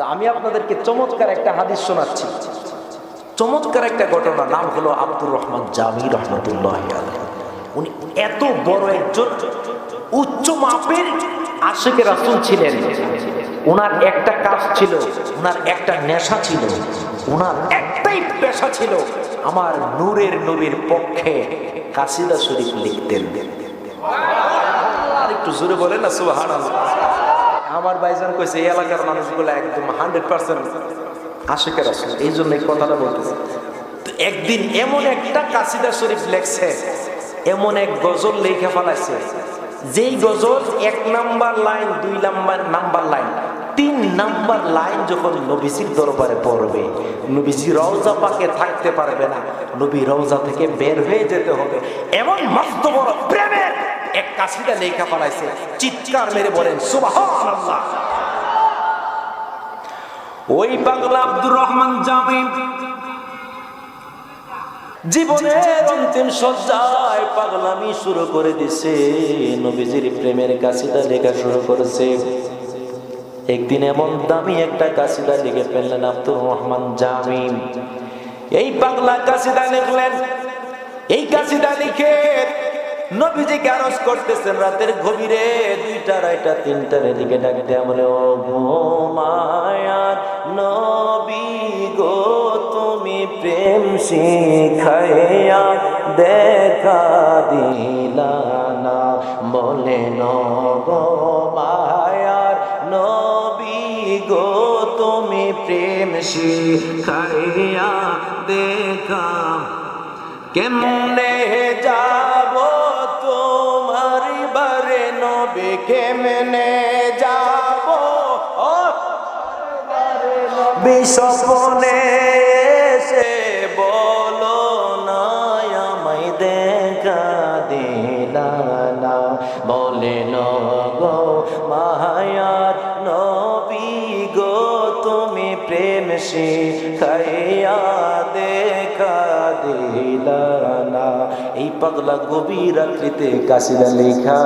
তো আমি আপনাদেরকে চমৎকার একটা হাদিস শোনাচ্ছি। চমৎকার একটা ঘটনা, নাম হলো আব্দুর রহমান জামি রহমতুল্লাহ উনি এত বড় একজন উচ্চ মাপের আশেকের রাসূল ছিলেন। ওনার একটা কাজ ছিল ওনার একটা নেশা ছিল ওনার একটাই পেশা ছিল আমার নূরের নবীর পক্ষে কাসিদা শরীফ লিখতেন। একটু জোরে বলেন না সুবাহান আমার ভাইজান কইছে, এই এলাকার মানুষগুলো একদম হান্ড্রেড পার্সেন্ট আশেকের আসলে এই জন্য এই কথাটা বলতেছে। একদিন এমন একটা কাসিদা শরীফ লেখছে, এমন এক গজল লেখে ফেলাইছে, যেই গজল এক নাম্বার লাইন, দুই নাম্বার নাম্বার লাইন, তিন নাম্বার লাইন যখন নবীজির দরবারে পড়বে, নবীজি রওজা পাকে থাকতে পারবে না, নবী রওজা থেকে বের হয়ে যেতে হবে। এমন মস্ত বড় প্রেমের এক কাশিদা লেখা পালাইছে, চিৎকার মেরে বলেন, সুবহানাল্লাহ। ওই পাগলা আব্দুর রহমান জামিন জীবনের অন্তিম সজ্জায় পাগলামি শুরু করে দিছে, নবীজির প্রেমের কাশিদা লেখা শুরু করেছে। একদিন এমন দামি একটা কাশিদা লিখে ফেললেন আব্দুর রহমান জামিন। এই পাগলা কাশিদা লিখলেন, এই কাশিদা লিখে নবীজি গ্যারস করতেছেন রাতের গভীরে, দুইটা আড়াইটা তিনটার এদিকে ডাকতে আমরা ও ঘুমায়ার নবী গো, তুমি প্রেম শিখাইয়া দেখা দিলা না। বলে গো মায়ার নবী গো, তুমি প্রেম শিখাইয়া দেখা। কেমনে যাব কেমনে যাব। ও বিশ্বপনে এসে বলো না দেখা দিলা বলে নগো মায়ার প্রেম শিখাইয়া দেখা দিলা না এই পাগলা গভীর রাত্রিতে কাশিদা লেখা,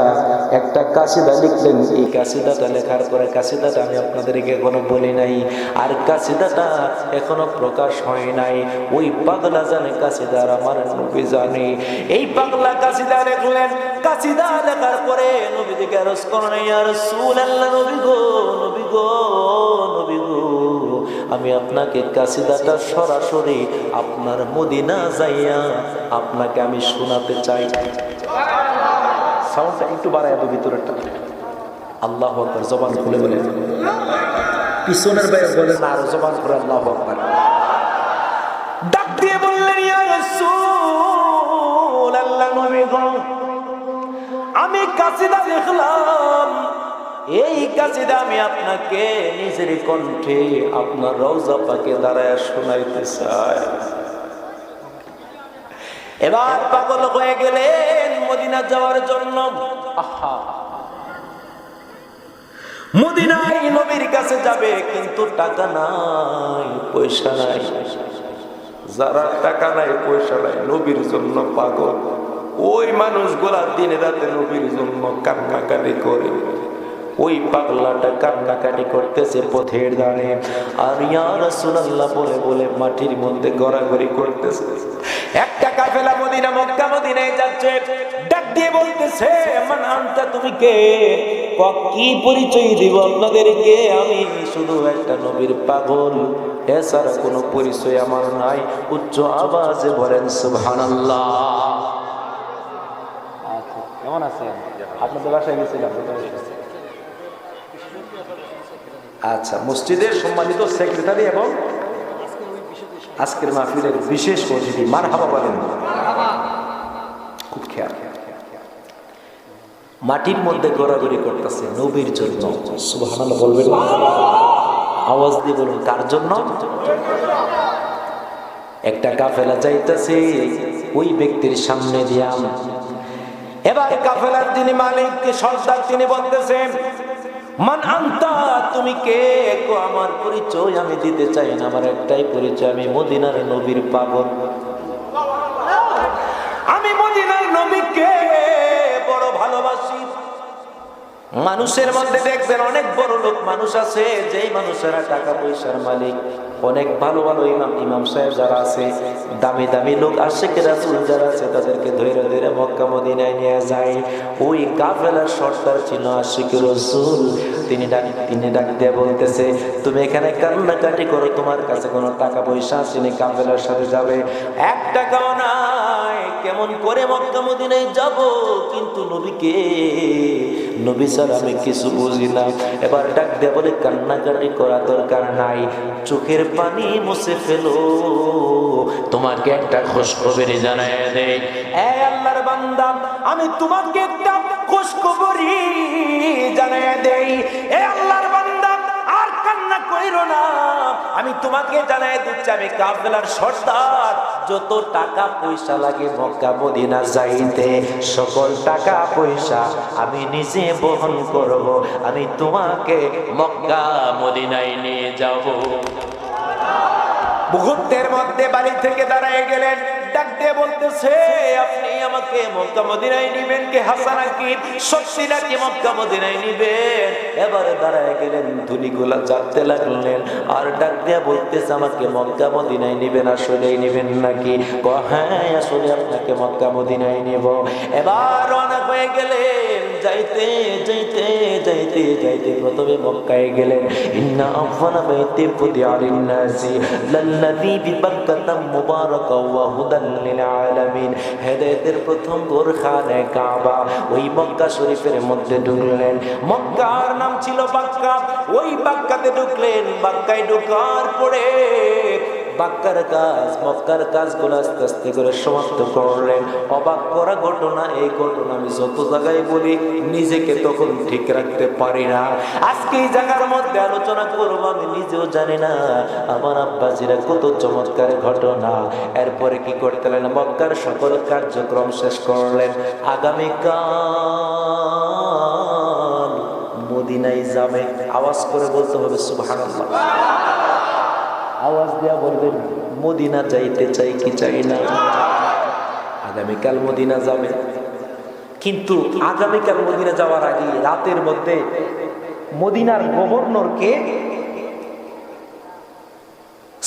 একটা কাশিদা লিখলেন। এই কাশিদাটা লেখার পরে কাশিদাটা আমি আপনাদেরকে এখনও বলি নাই। আর কাশিদাটা এখনও প্রকাশ হয় নাই। ওই পাগলা জানে কাশিদার আমার নবী জানে। এই পাগলা কাশিদা লিখলেন। কাশিদা লেখার পরে নবীজিকে আরজ করেন ইয়া রাসূলুল্লাহ, নবী গো নবী গো নবী গো। আমি আপনাকে কাসিদাটা সরাসরি আপনার মদিনা যাইয়া আপনাকে আমি শোনাতে চাই। সাউন্ডটা একটু বাড়ায় দেবো ভিতরেরটা। আল্লাহ আকবর, জবান খুলে বলে পিছনের বাইরে বলে না আরও জবান করে আল্লাহ আকবর। ডাক দিয়ে বললেন, ইয়া রাসূল আল্লাহ নবী গো আমি কাসিদা দেখলাম। এই কাসিদা আমি আপনাকে নিজের কণ্ঠে আপনার রওজা পাকে দাঁড়ায় শোনাইতে চাই। এবার পাগল হয়ে গেলেন মদিনা যাওয়ার জন্য। আহা। মদিনায় নবীর কাছে যাবে, কিন্তু টাকা নাই, পয়সা নাই। যারা টাকা নাই, পয়সা নাই, নবীর জন্য পাগল। ওই মানুষগুলা দিনে রাতে নবীর জন্য কান্নাকাটি করে। ওই পাগলাটা কান্নাকাটি করতেছে পথের দাঁড়ে আর ইয়া বলে বলে মাটির মধ্যে গড়াগড়ি করতেছে। একটা কাফেলা মদিনা, মক্কা মদিনায় যাচ্ছে। ডাক দিয়ে বলতেছে মান আনতা তুমি কে? কি পরিচয় দিব আপনাদেরকে? আমি শুধু একটা নবীর পাগল। এছাড়া কোনো পরিচয় আমার নাই। উচ্চ আওয়াজে বলেন, সুবহানাল্লাহ। আচ্ছা কেমন আছেন? আপনাদের বাসায় গেছিলাম আচ্ছা মসজিদের সম্মানিত সেক্রেটারি এবং আজকের মাহফিলের বিশেষ অতিথি মার হাবা বলেন। খুব খেয়াল মাটির মধ্যে গড়াগড়ি করতেছে নবীর জন্য। বলবেন। আওয়াজ দিয়ে বলুন, কার জন্য? একটা কাফেলা যাইতেছে, ওই ব্যক্তির সামনে দিয়াম এবার কাফেলার তিনি মালিক সর্দার তিনি বলতেছেন মান আন্তা, তুমি কে? আমার পরিচয় আমি দিতে চাই না, আমার একটাই পরিচয়, আমি মদিনার নবীর পাগল। আমি মদিনার নবীকে মানুষের মধ্যে দেখবেন অনেক বড় লোক মানুষ আছে, যেই মানুষেরা টাকা পয়সার মালিক। অনেক ভালো ভালো ইমাম ইমাম সাহেব যারা আছে, দামি দামি লোক আসে রাসুল যারা আছে, তাদেরকে ধরে ধরে মক্কা, মদিনায় নিয়ে যায়। ওই কাফেলার সর্দার ছিল আশিক রসুল। তিনি ডাক তিনি ডাক দিয়ে বলতেছে, তুমি এখানে কান্নাকাটি করো, তোমার কাছে কোনো টাকা পয়সা আসেনি কাফেলার সাথে যাবে। এক টাকাও নাই কেমন করে মক্কা মদিনায় যাব? কিন্তু নবীকে, নবী স্যার, আমি কিছু বুঝি না। এবার ডাক দিয়ে বলে, কান্নাকাটি করা দরকার নাই। চোখের পানি মুছে ফেলো। তোমাকে একটা খুশখবরি জানায় দেই। এ আল্লাহর বান্দা, আমি তোমাকে একটা খুশখবরি জানায় দেই। এ আল্লাহর বান্দা, আর কান্না কইরো না। আমি তোমাকে জানাই দিচ্ছি, আমি কাফেলার সর্দার। যত টাকা পয়সা লাগে মক্কা মদিনা যাইতে, সকল টাকা পয়সা আমি নিজে বহন করব। আমি তোমাকে মক্কা মদিনায় নিয়ে যাব। মুহূর্তের মধ্যে বাড়ি থেকে দাঁড়ায় গেলেন। দিয়ে বলতেছে, আপনি আমাকে মক্কা মদিনায় নিবেন কে হাসান আকিব সত্যি নাকি মক্কা মদিনায় এবারে দাঁড়ায় গেলেন, ধুলিগুলা জানতে লাগলেন, আর ডাক দিয়ে বলতেছে, আমাকে মক্কা মদিনায় নিবেন, আসলেই নিবেন নাকি? হ্যাঁ আসলে আপনাকে মক্কা মদিনায় নিব। এবার রওনা হয়ে গেলেন। যাইতে যাইতে যাইতে যাইতে প্রথমে মক্কায় গেলেন ইন্না আফওয়ানা বাইতি ফুদিআ লিন-নাসি লাল্লাযী বিবাক্কাতা মুবারাকা ওয়া হুদান লিল আলামিন। হেদায়েতের প্রথম গোরখানে কাবা, ওই মক্কা শরীফের মধ্যে ঢুকলেন। মক্কার নাম ছিল বাক্কা, ওই বাক্কাতে ঢুকলেন। বাক্কায় ঢোকার পরে বাক্কার কাজ, মক্কার কাজগুলো আস্তে আস্তে করে সমাপ্ত করলেন। অবাক করা ঘটনা, এই ঘটনা আমি যত জায়গায় বলি, নিজেকে তখন ঠিক রাখতে পারি না। আজকে এই জায়গার মধ্যে আলোচনা করব, আমি নিজেও জানি না, আমার আব্বাজিরা কত চমৎকার ঘটনা। এরপরে কি করতে লাগলেন? মক্কার সকল কার্যক্রম শেষ করলেন। আগামীকাল মদিনায় যাবে। আওয়াজ করে বলতে হবে, সুবহানাল্লাহ। আওয়াজ দেয়া বলবেন, মদিনা যাইতে চাই কি চাই না? আগামীকাল মদিনা যাবে। কিন্তু আগামীকাল মদিনা যাওয়ার আগে রাতের মধ্যে মদিনার গভর্নরকে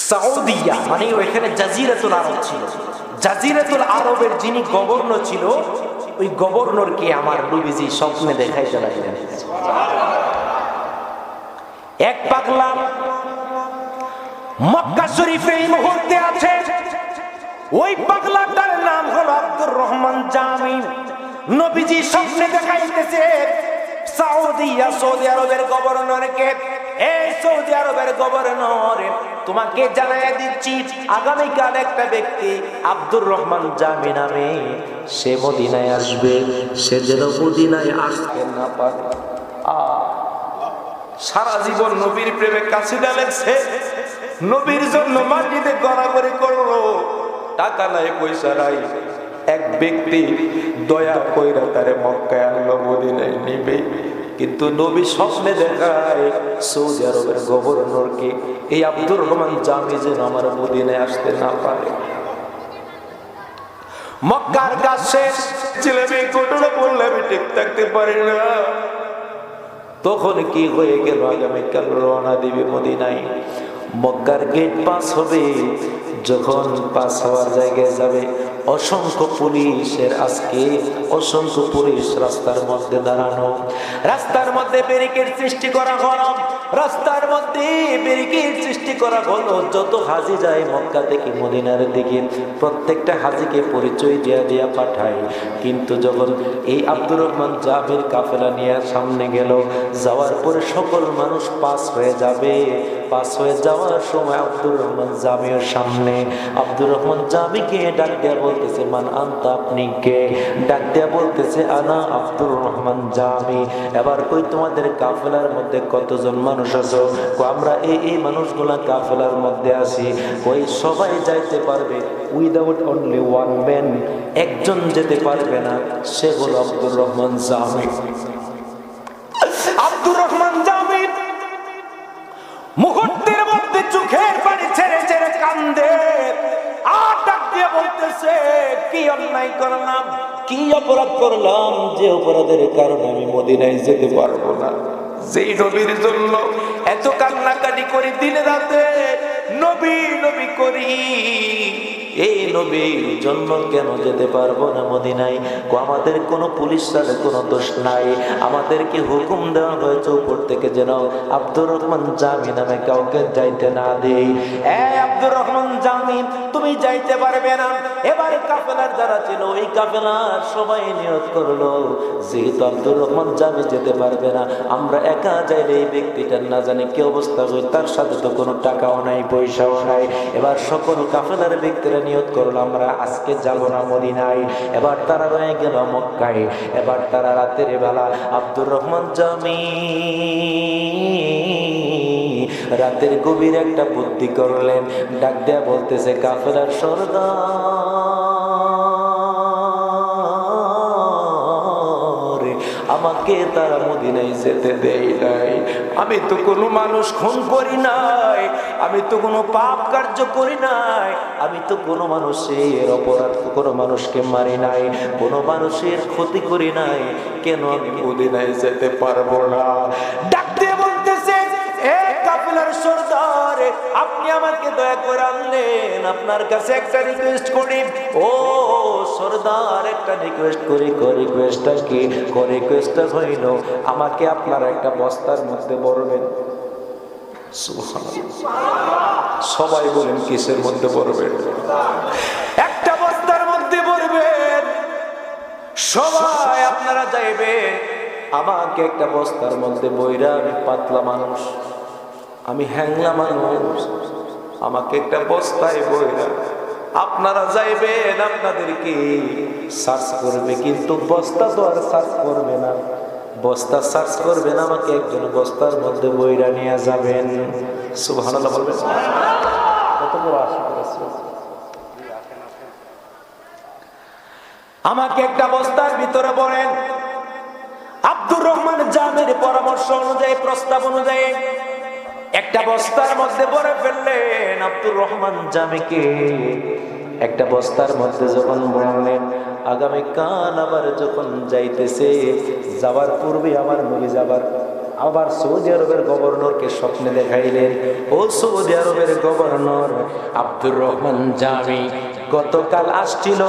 সাউদিয়া মানে ওইখানে জাজিরাতুল আরব ছিল। জাজিরাতুল আরবের যিনি গভর্নর ছিল, ওই গভর্নরকে আমার নবীজি স্বপ্নে দেখাইতে লাগলেন। এক পাগলা মক্কা শরীফে এই মুহূর্তে আছে। ওই পাগলাটার নাম হলো আব্দুর রহমান জামি নবীজি স্বপ্নে দেখাইতেছে সাউদিয়া সৌদি আরবের গভর্নরকে, এই সৌদি আরবের গভর্নর, তোমাকে জানাই দিচ্ছি, আগামীকাল একটা ব্যক্তি আব্দুর রহমান জামি নামে, সে মদিনায় আসবে। সে যেন মদিনায় আসতে না পারে। সারা জীবন নবীর প্রেমে কাশিদা লেগছে। নবীর জন্য মাটিতে গড়াগড়ি করল। টাকা নাই, পয়সা নাই। এক ব্যক্তি দয়া কইরা তারে মক্কায় আনলো, মদিনায় নিবে। কিন্তু নবী স্বপ্নে দেখায়, সৌদি আরবের গভর্নরকে এই আব্দুর রহমান জামি যেন আমার মদিনায় আসতে না পারে। মক্কার কাজ শেষ। ছেলে মেয়ে ঘটনা বললে আমি ঠিক থাকতে পারি না। তখন কি হয়ে গেল? আগামীকাল রওনা দিবে মদিনায়। মক্কার গেট পাস হবে। যখন পাস হওয়ার জায়গায় যাবে, অসংখ্য পুলিশের আজকে অসংখ্য পুলিশ রাস্তার মধ্যে দাঁড়ানো। রাস্তার মধ্যে ব্যারিকেড সৃষ্টি করা হলো। রাস্তার মধ্যে ব্যারিকেড সৃষ্টি করা হলো। যত হাজি যায় মক্কা থেকে মদিনার দিকে, প্রত্যেকটা হাজিকে পরিচয় দিয়া দিয়া পাঠায়। কিন্তু যখন এই আব্দুর রহমান জাবির কাফেলা নিয়ে সামনে গেল, যাওয়ার পরে সকল মানুষ পাস হয়ে যাবে। পাস হয়ে যাওয়ার সময় আব্দুর রহমান জামির সামনে। আব্দুর রহমান জামিকে ডাক দেয়া বলতেছে, মান আনতা আপনি কে? ডাক দেয়া বলতেছে, আনা আব্দুর রহমান জামি। এবার কই তোমাদের কাফেলার মধ্যে কতজন মানুষ আছো? আমরা এই এই মানুষগুলা কাফেলার মধ্যে আছি। কই, সবাই যাইতে পারবে। উইদাউট অনলি ওয়ান ম্যান একজন যেতে পারবে না, সে হলো আব্দুর রহমান জামি। চোখের পানি ছেড়ে ছেড়ে কান্দে। আর ডাক দিয়ে বলতেছে, কি অন্যায় করলাম? কি অপরাধ করলাম যে অপরাধের কারণে আমি মদিনায় যেতে পারব না? যেই নবীর জন্য এত কান্নাকাটি করি দিনে রাতে, নবী নবী করি। এই নবীর জন্য কেন যেতে পারব না আমাদের কোনো পুলিশ সাথে কোনো দোষ নাই। আমাদেরকে হুকুম দেওয়া হয়েছে উপর থেকে যেন আব্দুর রহমান জামি নামে কাউকে যাইতে না দেই আব্দুর রহমান জামি তুমি যাইতে পারবে না। এবার কাফেলার যারা ছিল, ওই কাফেলার সবাই নিয়ত করল। যেহেতু আব্দুর রহমান জামি যেতে পারবে না, আমরা একা যাইলে এই ব্যক্তিটার না জানি কি অবস্থা হয়, তার সাথে তো কোনো টাকাও নাই, পয়সাও নাই। এবার সকল কাফেলার ব্যক্তিরা নিয়ত করল আমরা আজকে যাব না মদিনায়। এবার তারা রয়ে গেল মক্কায়। এবার তারা রাতের বেলা আব্দুর রহমান জামি রাতের গভীর একটা বুদ্ধি করলেন। ডাক দেয়া বলতেছে, কাফেলার সর্দার, আমাকে তারা মদিনায় যেতে দেয় নাই। আমি তো কোনো মানুষ খুন করি নাই, আমি তো কোনো পাপ কার্য করি নাই, আমি তো কোনো মানুষের অপরাধ, কোনো মানুষকে মারি নাই, কোনো মানুষের ক্ষতি করি নাই, কেন আমি মদিনায় যেতে পারব না? ডাকতে বলতেছে, এ কাপিলার সর্দার আপনি আমাকে দয়া করে আনলেন। আপনার কাছে একটা রিকোয়েস্ট করি। ও, সর্দার, একটা রিকোয়েস্ট করি রিকোয়েস্টটা কি? রিকোয়েস্টটা হইল, আমাকে আপনার একটা বস্তার মধ্যে বলবেন সবাই বলেন, কিসের মধ্যে পড়বেন একটা বস্তার মধ্যে পড়বেন সবাই আপনারা যাইবেন। আমাকে একটা বস্তার মধ্যে বইরা আমি পাতলা মানুষ। আমি হ্যাংলা মানুষ। আমাকে একটা বস্তায় বইরা, আপনারা যাইবেন, আপনাদেরকে সার্চ করবে, কিন্তু বস্তা তো আর সার্চ করবে না। বস্তা সার্চ করবেন, আমাকে একজন বস্তার মধ্যে বইরা নিয়ে যাবেন। সুবহানাল্লাহ বলবেন। কত বড় আশা আমাকে একটা বস্তার ভিতরে পড়েন। আব্দুর রহমান জামের পরামর্শ অনুযায়ী, প্রস্তাব অনুযায়ী একটা বস্তার মধ্যে পরে ফেললেন আব্দুর রহমান জামিকে। একটা বস্তার মধ্যে যখন বললেন আগামী কান আবার যখন যাইতেছে, যাওয়ার পূর্বে আমার নবী যাবার, আবার সৌদি আরবের গভর্নরকে স্বপ্নে দেখাইলেন। ও সৌদি আরবের গভর্নর আব্দুর রহমান জামি গতকাল আসছিল,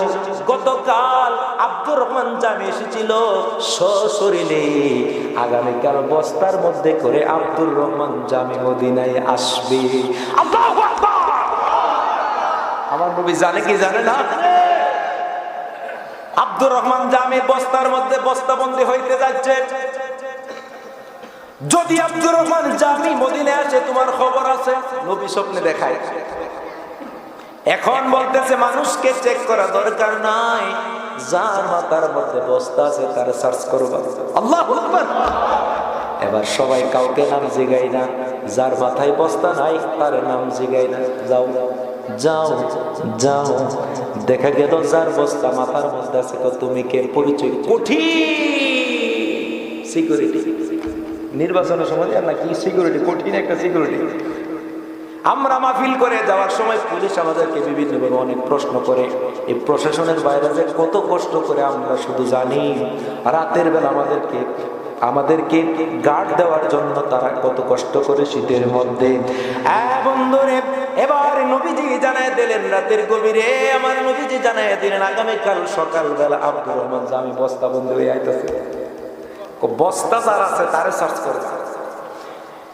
গতকাল আব্দুর রহমান জামি এসেছিল, সশরীরে। আগামীকাল বস্তার মধ্যে করে আব্দুর রহমান জামি মদিনায় আসবে। আমার নবী জানে কি জানে না? আব্দুর রহমান জামি বস্তার মধ্যে বস্তাবন্দি হইতে যাচ্ছে। যদি আব্দুর রহমান জামি মদিনে আসে, তোমার খবর আছে? নবী স্বপ্নে দেখায়। এখন বলতেছে, মানুষকে চেক করা দরকার নাই। যার মাথার মধ্যে বস্তা আছে, তার সার্চ করবা। আল্লাহ এবার সবাই কাউকে নাম জিগাই না। যার মাথায় বস্তা নাই, তার নাম জিগাই না। যাও যাও যাও। দেখা গেল যার বস্তা মাথার মধ্যে আছে, তো তুমি কে? পরিচয় কঠিন। সিকিউরিটি। নির্বাচনের সময় কি? সিকিউরিটি, কঠিন একটা সিকিউরিটি। আমরা মাহফিল করে যাওয়ার সময় পুলিশ আমাদেরকে বিভিন্নভাবে অনেক প্রশ্ন করে। এই প্রশাসনের বাইরে যে কত কষ্ট করে আমরা শুধু জানি, রাতের বেলা আমাদেরকে আমাদেরকে গার্ড দেওয়ার জন্য তারা কত কষ্ট করে শীতের মধ্যে। বন্ধুরে, এবার নবীজি জানায় দিলেন রাতের গভীরে, আমার নবীজি জানায় দিলেন আগামীকাল সকালবেলা আব্দুর রহমান জামি বস্তা বন্ধু হয়ে আইতেছে। বস্তা যার আছে তারে সার্চ করবে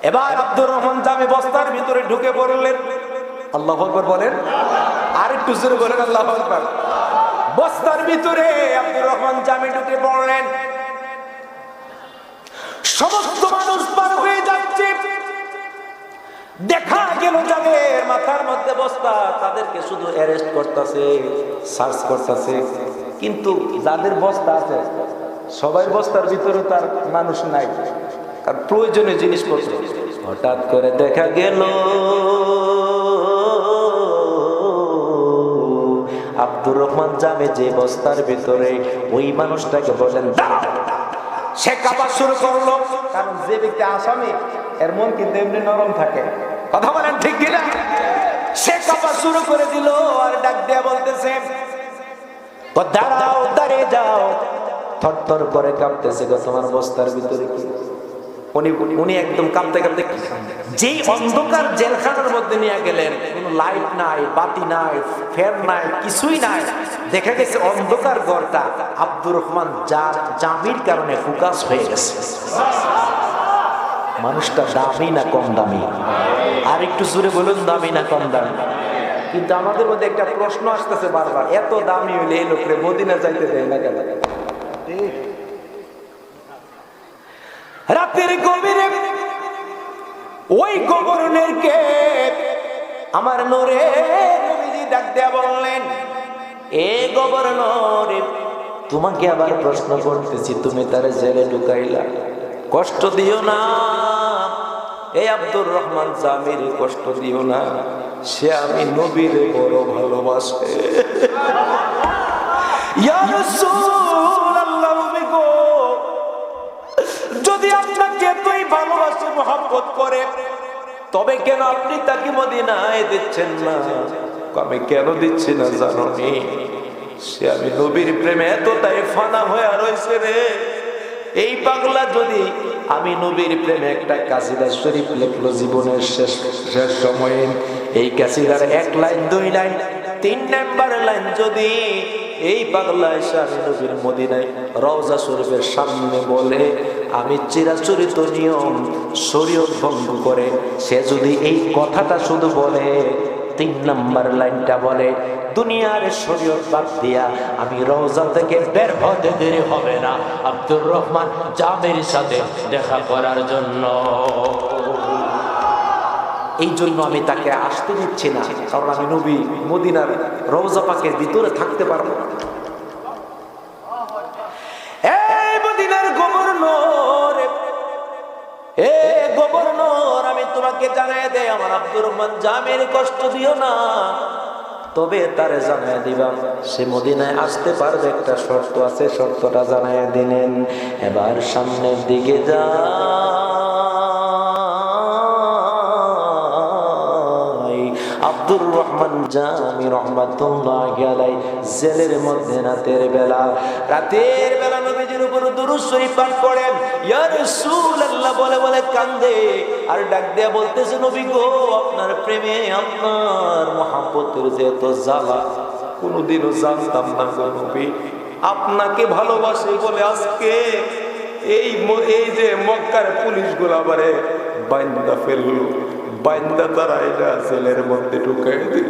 এবার আব্দুর রহমান জামি বস্তার ভিতরে ঢুকে পড়লেন। আল্লাহ আকবর বলেন। আর একটু জোরে বলেন, আল্লাহ আকবর। বস্তার ভিতরে আব্দুর রহমান জামি ঢুকে পড়লেন। সমস্ত মানুষ পার হয়ে যাচ্ছে। দেখা গেল যাদের মাথার মধ্যে বস্তা, তাদেরকে শুধু অ্যারেস্ট করতেছে সার্চ করতেছে। কিন্তু যাদের বস্তা আছে, সবাই বস্তার ভিতরে তার মানুষ নাই। আর প্রয়োজনীয় জিনিসপত্র। হঠাৎ করে দেখা গেল আব্দুর রহমান জামে যে বস্তার ভিতরে ওই মানুষটাকে বলেন সে কাপা শুরু করল। কারণ যে ব্যক্তি আসামি এর মন কিন্তু এমনি নরম থাকে। কথা বলেন ঠিক কিনা? সে কাপা শুরু করে দিল আর ডাক দেয়া বলতেছে দাঁড়াও দাঁড়িয়ে যাও। থরথর করে কাঁপতেছে গো তোমার বস্তার ভিতরে কি? উনি উনি একদম কাঁপতে কাঁপতে যেই অন্ধকার জেলখানার মধ্যে নিয়ে গেলেন, কোনো লাইট নাই, বাতি নাই ফ্যান নাই, কিছুই নাই। দেখা গেছে অন্ধকার ঘরটা আব্দুর রহমান যার জামির কারণে ফোকাস হয়ে গেছে। মানুষটা দামি না কম দামি? আর একটু জোরে বলুন, দামি না কম দামি? কিন্তু আমাদের মধ্যে একটা প্রশ্ন আসতেছে বারবার, এত দামি হইলে এই লোকরে মদিনা যাইতে দেয় না কেন? রাতের গভীরে। ওই গভর্নের কে আমার নোরে ডাক দেয়া বললেন, এ গভর্নর তোমাকে আবার প্রশ্ন করতেছি, তুমি তার জেলে ঢুকাইলা। কষ্ট দিও না। এই আব্দুর রহমান জামির কষ্ট দিও না। সে আমি নবীর বড় ভালোবাসে। ইয়া রাসূলুল্লাহ যদি আপনাকে এতই ভালোবাসে মোহাম্মত করে, তবে কেন আপনি তাকে মদিনায় দিচ্ছেন না? আমি কেন দিচ্ছি না জানো সে আমি নবীর প্রেমে এতটাই ফানা হয়ে রয়েছে রে। এই পাগলা যদি আমি নবীর প্রেমে একটা কাসিদা শরীফ লেখলো জীবনের শেষ শেষ সময়ে, এই কাসিদার এক লাইন, দুই লাইন, তিন নাম্বার লাইন যদি এই পাগলা এসে নবীর মদিনায় রওজা শরীফের সামনে বলে, আমি চিরাচরিত নিয়ম শরীয়ত ভঙ্গ করে সে যদি এই কথাটা শুধু বলে, তিন নাম্বার লাইনটা বলে, দুনিয়ার শরীয়ত বাদ দিয়া আমি রওজা থেকে বের হতে দেরি হবে না। আব্দুর রহমান জামের সাথে দেখা করার জন্য। এই জন্য আমি তাকে আসতে দিচ্ছি না, কারণ আমি নবী মদিনার রওজা ভিতরে থাকতে পারব আমি তোমাকে আমার রহমান জামের কষ্ট দিও না। তবে তারে জানাই দিবা সে মদিনায় আসতে পারবে, একটা শর্ত আছে, শর্তটা জানাই দিলেন। এবার সামনের দিকে যা আব্দুর রহমান জামি রহমাতুল্লাহ আলাই জেলের মধ্যে রাতের বেলা। রাতের বেলা নবীজির উপর দুরূদ শরীফ পাঠ করেন। ইয়া রাসূলুল্লাহ বলে বলে কান্দে। আর ডাক দেয়া বলতেছে, নবী গো, আপনার প্রেমে আপনার মহাব্বতের যে এত জ্বালা, কোনোদিনও জানতাম না গো নবী। আপনাকে ভালোবাসে বলে আজকে এই এই যে মক্কার পুলিশগুলো আবারে বাইন্দা ফেলল। বাইন্দা তারা এটা জেলের মধ্যে ঢুকাই দিল।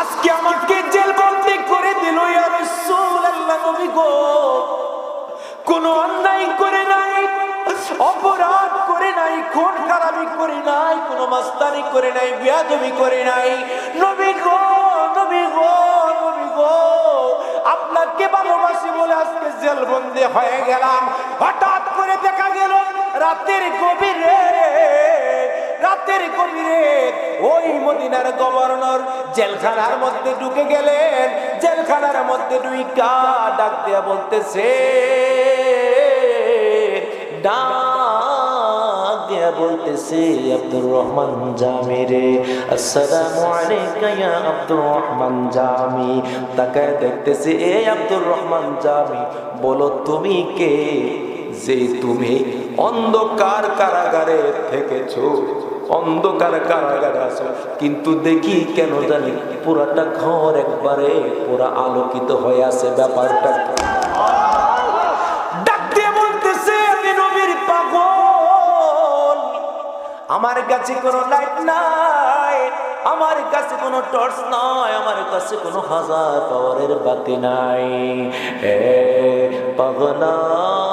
আজকে আমাকে জেল করে দিল কোন অন্যায় করে নাই, অপরাধ করে নাই, খুন খারাপি করে নাই, কোন মাস্তানি করে নাই, বিয়াদবি করে নাই। নবী গো নবী গো নবী গো, আপনাকে ভালোবাসি বলে আজকে জেল বন্দি হয়ে গেলাম। হঠাৎ করে দেখা গেল রাতের গভীরে রাতের গভীরে ওই মদিনার গভর্নর জেলখানার মধ্যে ঢুকে গেলেন। জেলখানার মধ্যে ঢুইকা ডাক দিয়া বলতেছে, ডাক দিয়া বলতেছে, আব্দুর রহমান জামিরে, আসসালামু আলাইকা ইয়া আব্দুর রহমান জামি। তাকায় দেখতেছে, এ আব্দুর রহমান জামি, বলো তুমি কে? যে তুমি অন্ধকার কারাগারে থেকেছো। অন্ধকার কারাগারে আছো। কিন্তু দেখি কেন জানি পুরাটা ঘর একবারে পুরা আলোকিত হয়ে আছে ব্যাপারটা। আমার কাছে কোনো লাইট নাই। আমার কাছে কোনো টর্চ নাই। আমার কাছে কোনো হাজার পাওয়ারের বাতি নাই। এ পাগলা।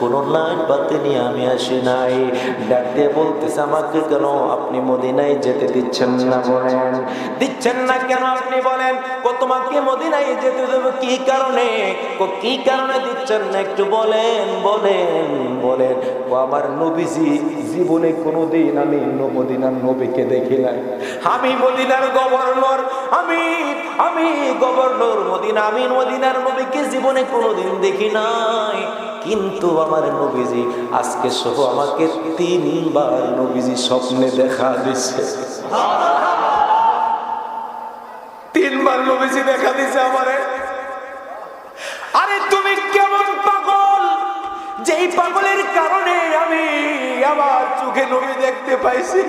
কোন লাইট বাতি নিয়ে আমি আসি নাই। ডাক দিয়ে আমাকে, কেন আপনি মদিনায় যেতে দিচ্ছেন না? বলেন। দিচ্ছেন না কেন আপনি? বলেন। তোমাকে মদিনায় যেতে দেবে কি কারণে? কি কারণে দিচ্ছেন না একটু বলেন বলেন বলেন। ও আমার নবীজি জীবনে কোনোদিন আমি মদিনার নবীকে দেখি নাই। আমি মদিনার গভর্নর, আমি আমি গভর্নর মদিনা, আমি মদিনার নবীকে জীবনে কোনোদিন দেখি নাই। কিন্তু আমার নবীজি, আজকে সহ আমাকে তিনবার নবীজি স্বপ্নে দেখা দিছে। তিনবার নবীজি দেখা দিছে আমারে। আরে তুমি কেমন পাগল? যেই পাগলের কারণে আমি আমার চোখে নবী দেখতে পাইছি।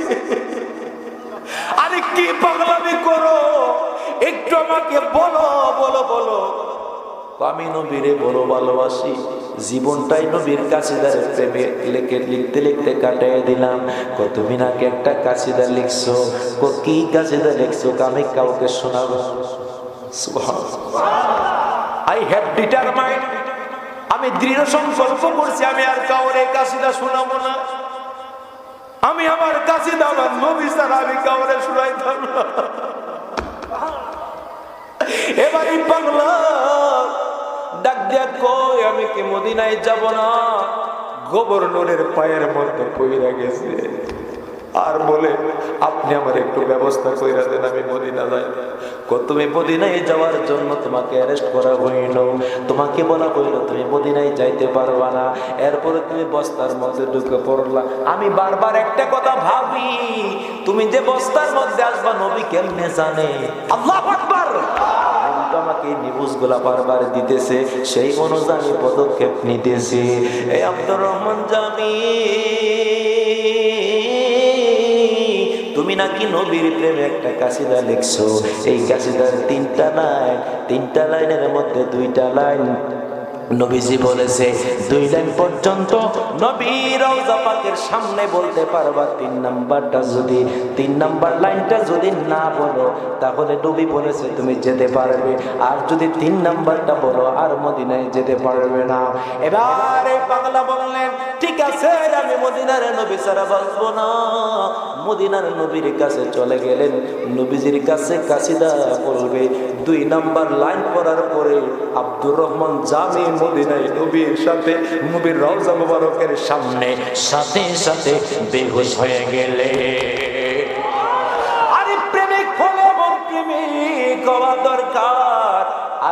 আরে কি পাগলামি করো? একটু আমাকে বলো বলো বলো। আমি নবীরে বড় ভালোবাসি। জীবনটাই নবীর কাছিদারের প্রেমে লিখে, লিখতে লিখতে কাটাই দিলাম। কত তুমি নাকি একটা কাছিদা লিখছো? কো কি কাছিদা লিখছো? আমি কাউকে শোনাবো? আই হ্যাভ ডিটারমাইন্ড আমি দৃঢ় সংকল্প করছি, আমি আর কাউরে কাছিদা শোনাবো না। আমি আমার কাছিদা আমার নবী ছাড়া আমি কাউরে শোনাইতাম না। এবারই পাগলা ডাক আমি কি মদিনায় যাব না? গভর্নরের পায়ের মধ্যে গেছে। আর বলে, আপনি আমার একটু ব্যবস্থা দেন, আমি মদিনা যাই। তুমি মদিনায় যাওয়ার জন্য তোমাকে অ্যারেস্ট করা হইল। তোমাকে বলা হইল, তুমি মদিনায় যাইতে পারবা না। এরপরে তুমি বস্তার মধ্যে ঢুকে পড়লা। আমি বারবার একটা কথা ভাবি, তুমি যে বস্তার মধ্যে আসবা, নবী কেমনে জানে? আল্লাহ আকবার! আমাকে নিউজগুলা বারবার দিতেছে, সেই অনুযায়ী পদক্ষেপ নিতেছে। এই আব্দুর রহমান জামি তুমি নাকি নবীর প্রেমে একটা কাশিদা লিখছো? এই কাশিদার তিনটা লাইন, তিনটা লাইনের মধ্যে দুইটা লাইন নবীজি বলেছে, দুই লাইন পর্যন্ত নবীর পাকের সামনে বলতে পারবা, তিন নাম্বারটা যদি, তিন নাম্বার লাইনটা যদি না বলো, তাহলে নবী বলেছে তুমি যেতে পারবে। আর যদি তিন নাম্বারটা বলো, আর মদিনায় যেতে পারবে না। এবারে পাগলা বললেন ঠিক আছে আমি মদিনার নবী ছাড়া বাঁচবো না। মদিনার নবীর কাছে চলে গেলেন, নবীজির কাছে কাশিদা বলবে, দুই নাম্বার লাইন পড়ার পরে আব্দুর রহমান জামি মদিনায় নবীর সাথে, নবীর রওজা মুবারকের সামনে, সাথে সাথে বেহুশ হয়ে গেলে।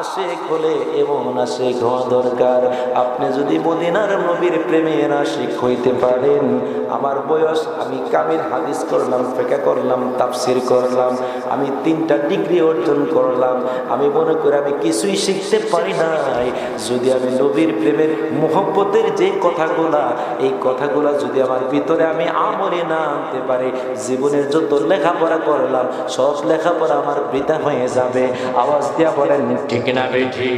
আশেক হলে এমন আশেক হওয়া দরকার। আপনি যদি মদিনার নবীর প্রেমের আশিক হইতে পারেন, আমার বয়স, আমি কামিল হাদিস করলাম, ফেকা করলাম, তাফসির করলাম, আমি তিনটা ডিগ্রি অর্জন করলাম, আমি মনে করি আমি কিছুই শিখতে পারি নাই। যদি আমি নবীর প্রেমের মোহব্বতের যে কথাগুলা, এই কথাগুলা যদি আমার ভিতরে আমি আমলে না আনতে পারি, জীবনের যত লেখাপড়া করলাম, সব লেখাপড়া আমার বৃথা হয়ে যাবে। আওয়াজ দিয়া বলেন, ঠিক না বেঠি